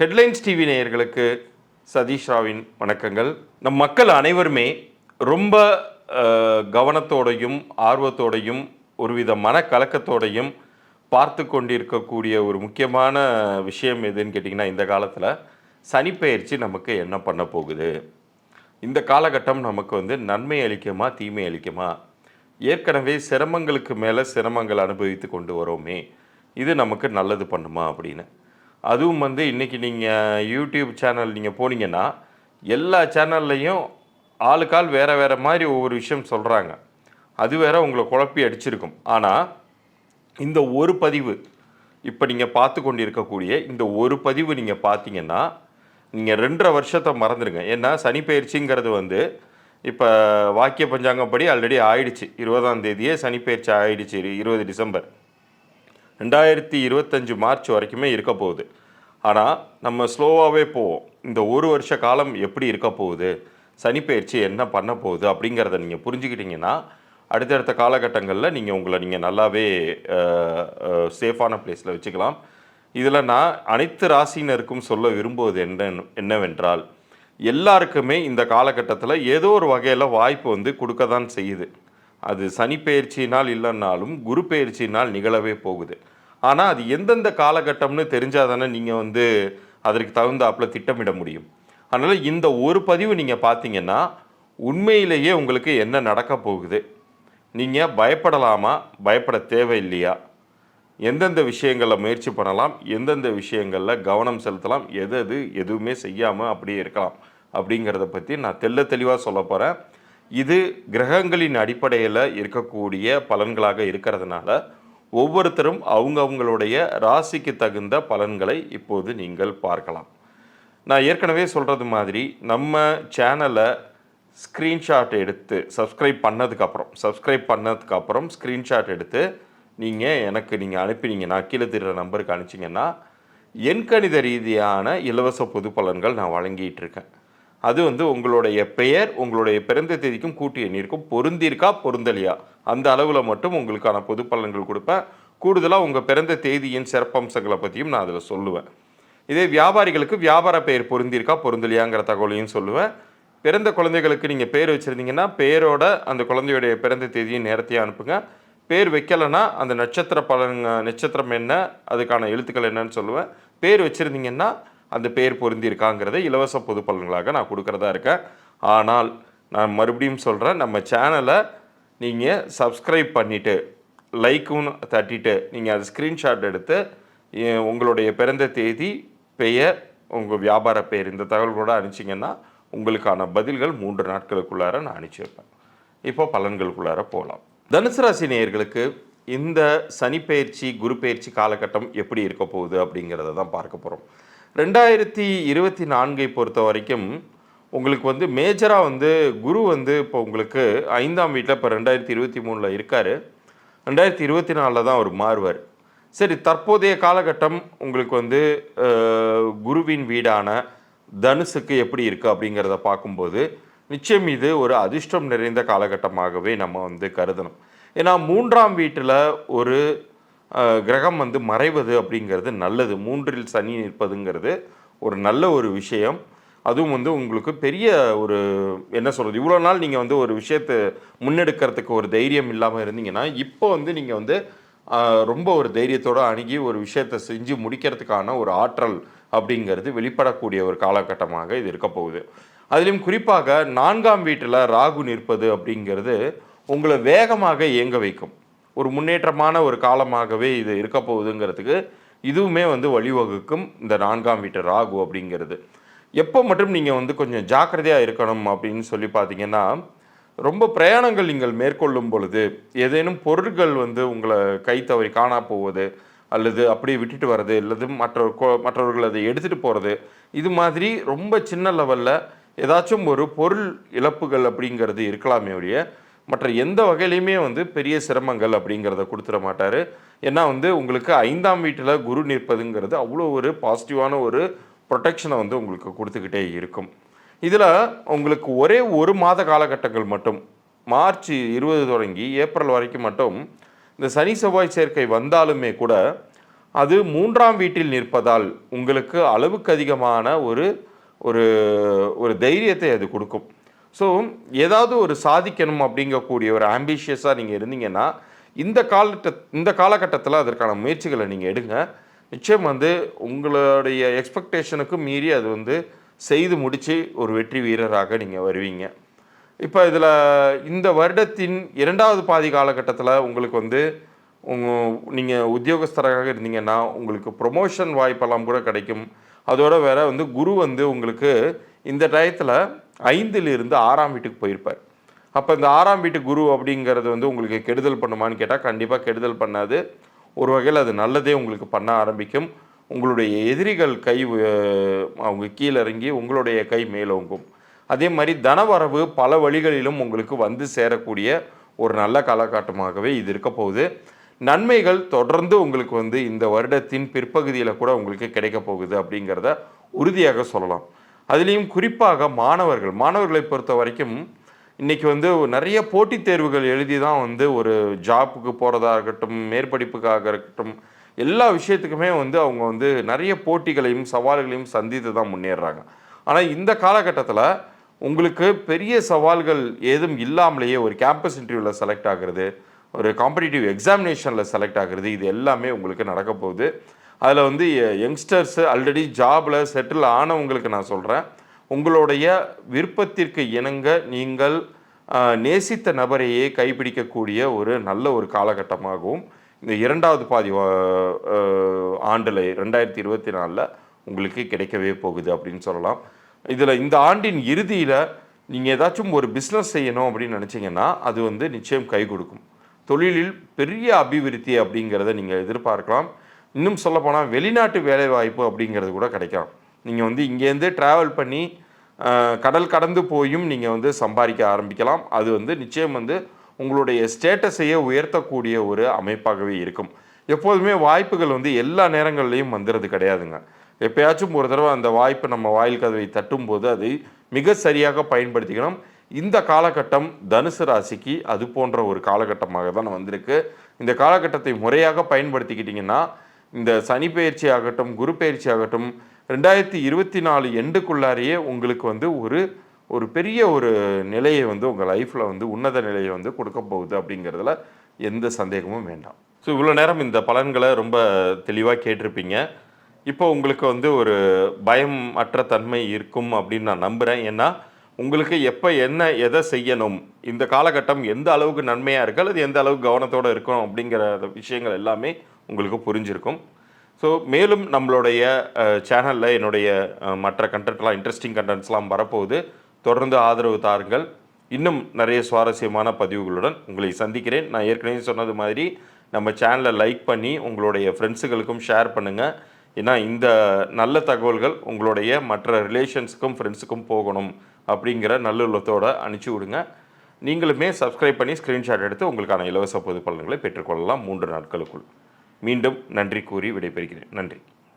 Headlines TV நேயர்களுக்கு சதீஷ் ராவின் வணக்கங்கள். நம் மக்கள் அனைவருமே ரொம்ப கவனத்தோடையும் ஆர்வத்தோடையும் ஒருவித மனக்கலக்கத்தோடையும் பார்த்து கொண்டிருக்கக்கூடிய ஒரு முக்கியமான விஷயம் எதுன்னு கேட்டிங்கன்னா இந்த காலத்தில் சனிப்பெயர்ச்சி நமக்கு என்ன பண்ண போகுது? இந்த காலகட்டம் நமக்கு வந்து நன்மை அளிக்குமா தீமை அளிக்குமா? ஏற்கனவே சிரமங்களுக்கு மேலே சிரமங்கள் அனுபவித்து கொண்டு வரோமே. இது நமக்கு நல்லது பண்ணுமா அப்படின்னு. அதுவும் வந்து இன்றைக்கி நீங்கள் யூடியூப் சேனல் நீங்கள் போனீங்கன்னா எல்லா சேனல்லையும் ஆளுக்கால் வேறு வேறு மாதிரி ஒவ்வொரு விஷயம் சொல்கிறாங்க அது வேற உங்களை குழப்பி அடிச்சிருக்கும். ஆனால் இந்த ஒரு பதிவு இப்போ நீங்கள் பார்த்து கொண்டு இருக்கக்கூடிய இந்த ஒரு பதிவு நீங்கள் பார்த்தீங்கன்னா நீங்கள் ரெண்டரை வருஷத்தை மறந்துடுங்க ஏன்னா சனி பயிற்சிங்கிறது வந்து இப்போ வாக்கிய பஞ்சாங்கப்படி ஆல்ரெடி ஆயிடுச்சு. இருபதாம் தேதியே சனி பயிற்சி ஆயிடுச்சு இரு- இருபது டிசம்பர். ரெண்டாயிரத்தி இருபத்தஞ்சு மார்ச் வரைக்குமே இருக்க போகுது. ஆனால் நம்ம ஸ்லோவாகவே போவோம். இந்த ஒரு வருஷ காலம் எப்படி இருக்க போகுது? சனிப்பெயர்ச்சி என்ன பண்ண போகுது? அப்படிங்கிறத நீங்கள் புரிஞ்சுக்கிட்டிங்கன்னா அடுத்தடுத்த காலகட்டங்களில் நீங்கள் உங்களை நீங்கள் நல்லாவே சேஃபான பிளேஸில் வச்சுக்கலாம். இதில் நான் அனைத்து ராசினருக்கும் சொல்ல விரும்புவது என்ன என்னவென்றால் எல்லாருக்குமே இந்த காலகட்டத்தில் ஏதோ ஒரு வகையில் வாய்ப்பு வந்து கொடுக்க தான் செய்யுது. அது சனி பெயர்ச்சியினால் இல்லைன்னாலும் குரு பெயர்ச்சியினால் நிகழவே போகுது. ஆனால் அது எந்தெந்த காலகட்டம்னு தெரிஞ்சால் தானே நீங்கள் வந்து அதற்கு தகுந்தாப்புல திட்டமிட முடியும். அதனால் இந்த ஒரு பதிவு நீங்கள் பார்த்தீங்கன்னா உண்மையிலேயே உங்களுக்கு என்ன நடக்க போகுது? நீங்கள் பயப்படலாமா? பயப்பட தேவையில்லையா? எந்தெந்த விஷயங்களில் முயற்சி பண்ணலாம்? எந்தெந்த விஷயங்களில் கவனம் செலுத்தலாம்? எது எது எதுவுமே செய்யாமல் அப்படியே இருக்கலாம். அப்படிங்கிறத பற்றி நான் தெள்ள தெளிவாக சொல்ல போகிறேன் இது கிரகங்களின் அடிப்படையில் இருக்கக்கூடிய பலன்களாக இருக்கிறதுனால ஒவ்வொருத்தரும் அவங்கவங்களுடைய ராசிக்கு தகுந்த பலன்களை இப்போது நீங்கள் பார்க்கலாம். நான் ஏற்கனவே சொல்கிறது மாதிரி நம்ம சேனலை ஸ்க்ரீன்ஷாட் எடுத்து சப்ஸ்கிரைப் பண்ணதுக்கப்புறம் சப்ஸ்கிரைப் பண்ணதுக்கப்புறம் ஸ்க்ரீன்ஷாட் எடுத்து நீங்கள் எனக்கு நீங்கள் அனுப்பினீங்கன்னா கீழே தெரிகிற நம்பருக்கு அனுப்பிச்சிங்கன்னா எண்கணித ரீதியான இலவச பொது பலன்கள் நான் வழங்கிட்டு இருக்கேன். அது வந்து உங்களுடைய பெயர் உங்களுடைய பிறந்த தேதிக்கும் கூட்டு எண்ணிற்கும் பொருந்திருக்கா பொருந்தலையா? அந்த அளவில் மட்டும் உங்களுக்கான பொது பலன்கள் கொடுப்பேன் கூடுதலாக உங்கள் பிறந்த தேதியின் சிறப்பம்சங்களை பற்றியும் நான் அதில் சொல்லுவேன். இதே வியாபாரிகளுக்கு வியாபார பெயர் பொருந்திருக்கா பொருந்தலையாங்கிற தகவலையும் சொல்லுவேன் பிறந்த குழந்தைகளுக்கு நீங்கள் பேர் வச்சுருந்தீங்கன்னா பேரோட அந்த குழந்தையுடைய பிறந்த தேதியும் நேரத்தையும் அனுப்புங்க. பேர் வைக்கலைன்னா அந்த நட்சத்திர பலன் நட்சத்திரம் என்ன அதுக்கான எழுத்துக்கள் என்னன்னு சொல்லுவேன் பேர் வச்சுருந்தீங்கன்னா அந்த பேர் பொருந்திருக்காங்கிறத இலவச பொது பலன்களாக நான் கொடுக்குறதா இருக்கேன். ஆனால் நான் மறுபடியும் சொல்கிறேன் நம்ம சேனலை நீங்கள் சப்ஸ்கிரைப் பண்ணிவிட்டு லைக்கும் தட்டிட்டு நீங்கள் அது ஸ்க்ரீன்ஷாட் எடுத்து உங்களுடைய பிறந்த தேதி பெயர் உங்கள் வியாபார பெயர் இந்த தகவல்களோடு அனுப்பிச்சிங்கன்னா உங்களுக்கான பதில்கள் மூன்று நாட்களுக்குள்ளார நான் அனுப்பிச்சி வைப்பேன் இப்போ பலன்களுக்குள்ளார போகலாம் தனுசு ராசி நேயர்களுக்கு இந்த சனி பயிற்சி குரு பயிற்சி காலகட்டம் எப்படி இருக்க போகுது அப்படிங்கிறத தான் பார்க்க போகிறோம் ரெண்டாயிரத்தி இருபத்தி நான்கை பொறுத்த வரைக்கும் உங்களுக்கு வந்து மேஜராக வந்து குரு வந்து இப்போ உங்களுக்கு ஐந்தாம் வீட்டில் இப்போ ரெண்டாயிரத்தி இருபத்தி மூணில் இருக்கார். ரெண்டாயிரத்தி இருபத்தி நாலில் தான் அவர் மாறுவார். சரி தற்போதைய காலகட்டம் உங்களுக்கு வந்து குருவின் வீடான தனுசுக்கு எப்படி இருக்குது அப்படிங்கிறத பார்க்கும்போது நிச்சயம் இது ஒரு அதிர்ஷ்டம் நிறைந்த காலகட்டமாகவே நம்ம வந்து கருதணும். ஏன்னா மூன்றாம் வீட்டில் ஒரு கிரகம் வந்து மறைவது அப்படிங்கிறது நல்லது. மூன்றில் சனி நிற்பதுங்கிறது ஒரு நல்ல ஒரு விஷயம். அதுவும் வந்து உங்களுக்கு பெரிய ஒரு என்ன சொல்கிறது இவ்வளோ நாள் நீங்கள் வந்து ஒரு விஷயத்தை முன்னெடுக்கிறதுக்கு ஒரு தைரியம் இல்லாமல் இருந்தீங்கன்னா இப்போ வந்து நீங்கள் வந்து ரொம்ப ஒரு தைரியத்தோடு அணுகி ஒரு விஷயத்தை செஞ்சு முடிக்கிறதுக்கான ஒரு ஆற்றல் அப்படிங்கிறது வெளிப்படக்கூடிய ஒரு காலகட்டமாக இது இருக்க போகுது. அதிலும் குறிப்பாக நான்காம் வீட்டில் ராகு நிற்பது அப்படிங்கிறது உங்களை வேகமாக இயங்க வைக்கும். ஒரு முன்னேற்றமான ஒரு காலமாகவே இது இருக்க போகுதுங்கிறதுக்கு இதுவுமே வந்து வழிவகுக்கும் இந்த நான்காம் வீட்டு ராகு அப்படிங்கிறது. எப்போ மட்டும் நீங்கள் வந்து கொஞ்சம் ஜாக்கிரதையாக இருக்கணும் அப்படின்னு சொல்லி பார்த்தீங்கன்னா ரொம்ப பிரயாணங்கள் நீங்கள் மேற்கொள்ளும் பொழுது ஏதேனும் பொருட்கள் வந்து உங்களை கை தவறி காணா போவது அல்லது அப்படியே விட்டுட்டு வர்றது அல்லது மற்ற மற்றவர்கள் அதை எடுத்துகிட்டு போகிறது இது மாதிரி ரொம்ப சின்ன லெவலில் ஏதாச்சும் ஒரு பொருள் இழப்புகள் அப்படிங்கிறது இருக்கலாமே ஒழிய மற்ற எந்த வகையிலையுமே வந்து பெரிய சிரமங்கள் அப்படிங்கிறத கொடுத்துட மாட்டார். ஏன்னா வந்து உங்களுக்கு ஐந்தாம் வீட்டில் குரு நிற்பதுங்கிறது அவ்வளோ ஒரு பாசிட்டிவான ஒரு ப்ரொடெக்ஷனை வந்து உங்களுக்கு கொடுத்துக்கிட்டே இருக்கும். இதில் உங்களுக்கு ஒரே ஒரு மாத காலகட்டங்கள் மட்டும் மார்ச் இருபது தொடங்கி ஏப்ரல் வரைக்கும் மட்டும் இந்த சனி செவ்வாய் சேர்க்கை வந்தாலுமே கூட அது மூன்றாம் வீட்டில் நிற்பதால் உங்களுக்கு அளவுக்கு அதிகமான ஒரு ஒரு ஒரு தைரியத்தை அது கொடுக்கும். ஸோ ஏதாவது ஒரு சாதிக்கணும் அப்படிங்கக்கூடிய ஒரு ஆம்பிஷியஸாக நீங்கள் இருந்தீங்கன்னா இந்த காலகட்ட இந்த காலகட்டத்தில் அதற்கான முயற்சிகளை நீங்கள் எடுங்க. நிச்சயம் வந்து உங்களுடைய எக்ஸ்பெக்டேஷனுக்கு மீறி அது வந்து செய்து முடித்து ஒரு வெற்றி வீரராக நீங்கள் வருவீங்க. இப்போ இதில் இந்த வருடத்தின் இரண்டாவது பாதி காலகட்டத்தில் உங்களுக்கு வந்து உங்கள் நீங்கள் உத்தியோகஸ்தராக இருந்தீங்கன்னா உங்களுக்கு ப்ரொமோஷன் வாய்ப்பெல்லாம் கூட கிடைக்கும். அதோட வேற வந்து குரு வந்து உங்களுக்கு இந்த டயத்தில் ஐந்திலிருந்து ஆறாம் வீட்டுக்கு போயிருப்பார். அப்போ இந்த ஆறாம் வீட்டு குரு அப்படிங்கிறது வந்து உங்களுக்கு கெடுதல் பண்ணுமான்னு கேட்டால் கண்டிப்பாக கெடுதல் பண்ணாது. ஒரு வகையில் அது நல்லதே உங்களுக்கு பண்ண ஆரம்பிக்கும். உங்களுடைய எதிரிகள் கை அவங்க கீழே இறங்கி உங்களுடைய கை மேலோங்கும். அதே மாதிரி தனவரவு பல வழிகளிலும் உங்களுக்கு வந்து சேரக்கூடிய ஒரு நல்ல காலகட்டமாகவே இது இருக்க போகுது. நன்மைகள் தொடர்ந்து உங்களுக்கு வந்து இந்த வருடத்தின் பிற்பகுதியில் கூட உங்களுக்கு கிடைக்க போகுது அப்படிங்கிறத உறுதியாக சொல்லலாம். அதுலேயும் குறிப்பாக மாணவர்கள் மாணவர்களை பொறுத்த வரைக்கும் இன்றைக்கி வந்து நிறைய போட்டித் தேர்வுகள் எழுதி தான் வந்து ஒரு ஜாப்புக்கு போகிறதா இருக்கட்டும் மேற்படிப்புக்காக இருக்கட்டும் எல்லா விஷயத்துக்குமே வந்து அவங்க வந்து நிறைய போட்டிகளையும் சவால்களையும் சந்தித்து தான் முன்னேறாங்க. ஆனால் இந்த காலகட்டத்தில் உங்களுக்கு பெரிய சவால்கள் ஏதும் இல்லாமலேயே ஒரு கேம்பஸ் இன்டர்வியூவில் செலக்ட் ஆகுறது ஒரு காம்படிட்டிவ் எக்ஸாமினேஷனில் செலக்ட் ஆகுறது இது எல்லாமே உங்களுக்கு நடக்க போகுது. அதில் வந்து யங்ஸ்டர்ஸ் ஆல்ரெடி ஜாபில் செட்டில் ஆனவங்களுக்கு நான் சொல்கிறேன் உங்களுடைய விருப்பத்திற்கு இணங்க நீங்கள் நேசித்த நபரையே கைப்பிடிக்கக்கூடிய ஒரு நல்ல ஒரு காலகட்டமாகவும் இந்த இரண்டாவது பாதி ஆண்டில் ரெண்டாயிரத்தி இருபத்தி நாலில் உங்களுக்கு கிடைக்கவே போகுது அப்படின்னு சொல்லலாம். இதில் இந்த ஆண்டின் இறுதியில் நீங்கள் ஏதாச்சும் ஒரு பிஸ்னஸ் செய்யணும் அப்படின்னு நினச்சிங்கன்னா அது வந்து நிச்சயம் கை கொடுக்கும். தொழிலில் பெரிய அபிவிருத்தி அப்படிங்கிறத நீங்கள் எதிர்பார்க்கலாம். இன்னும் சொல்லப்போனால் வெளிநாட்டு வேலைவாய்ப்பு அப்படிங்கிறது கூட கிடைக்கலாம். நீங்கள் வந்து இங்கேருந்து ட்ராவல் பண்ணி கடல் கடந்து போயும் நீங்கள் வந்து சம்பாதிக்க ஆரம்பிக்கலாம். அது வந்து நிச்சயம் வந்து உங்களுடைய ஸ்டேட்டஸையே உயர்த்தக்கூடிய ஒரு அமைப்பாகவே இருக்கும். எப்போதுமே வாய்ப்புகள் வந்து எல்லா நேரங்கள்லையும் வந்துடுறது கிடையாதுங்க. எப்பயாச்சும் ஒரு தடவை அந்த வாய்ப்பு நம்ம வாயில் கதவை தட்டும் போது அதை மிக சரியாக பயன்படுத்திக்கணும். இந்த காலகட்டம் தனுசு ராசிக்கு அது போன்ற ஒரு காலகட்டமாக தான் வந்திருக்கு. இந்த காலகட்டத்தை முறையாக பயன்படுத்திக்கிட்டிங்கன்னா இந்த சனி பயிற்சி ஆகட்டும் குரு பயிற்சி ஆகட்டும் ரெண்டாயிரத்தி இருபத்தி நாலு எண்டுக்குள்ளாரையே உங்களுக்கு வந்து ஒரு ஒரு பெரிய ஒரு நிலையை வந்து உங்கள் லைஃப்பில் வந்து உன்னத நிலையை வந்து கொடுக்க போகுது அப்படிங்கிறதுல எந்த சந்தேகமும் வேண்டாம். ஸோ இவ்வளோ நேரம் இந்த பலன்களை ரொம்ப தெளிவாக கேட்டிருப்பீங்க. இப்போ உங்களுக்கு வந்து ஒரு பயம் அற்ற தன்மை இருக்கும் அப்படின்னு நான் நம்புகிறேன் ஏன்னா உங்களுக்கு எப்போ என்ன எதை செய்யணும் இந்த காலகட்டம் எந்த அளவுக்கு நன்மையாக இருக்கு அல்லது எந்த அளவுக்கு கவனத்தோடு இருக்கும் அப்படிங்கிற விஷயங்கள் எல்லாமே உங்களுக்கு புரிஞ்சிருக்கும். ஸோ மேலும் நம்மளுடைய சேனலில் என்னுடைய மற்ற கண்டென்ட்லாம் இன்ட்ரெஸ்டிங் கண்டென்ட்ஸ்லாம் வரப்போகுது. தொடர்ந்து ஆதரவு தாருங்கள். இன்னும் நிறைய சுவாரஸ்யமான பதிவுகளுடன் உங்களை சந்திக்கிறேன். நான் ஏற்கனவே சொன்னது மாதிரி நம்ம சேனலை லைக் பண்ணி உங்களுடைய ஃப்ரெண்ட்ஸுகளுக்கும் ஷேர் பண்ணுங்கள் ஏன்னா இந்த நல்ல தகவல்கள் உங்களுடைய மற்ற ரிலேஷன்ஸுக்கும் ஃப்ரெண்ட்ஸுக்கும் போகணும் அப்படிங்கிற நல்லுள்ளத்தோட அனுப்பிச்சி விடுங்க. நீங்களுமே சப்ஸ்கிரைப் பண்ணி ஸ்க்ரீன்ஷாட் எடுத்து உங்களுக்கான இலவச பொது பலன்களை பெற்றுக்கொள்ளலாம் மூன்று நாட்களுக்குள். மீண்டும் நன்றி கூறி விடைபெறுகிறேன். நன்றி.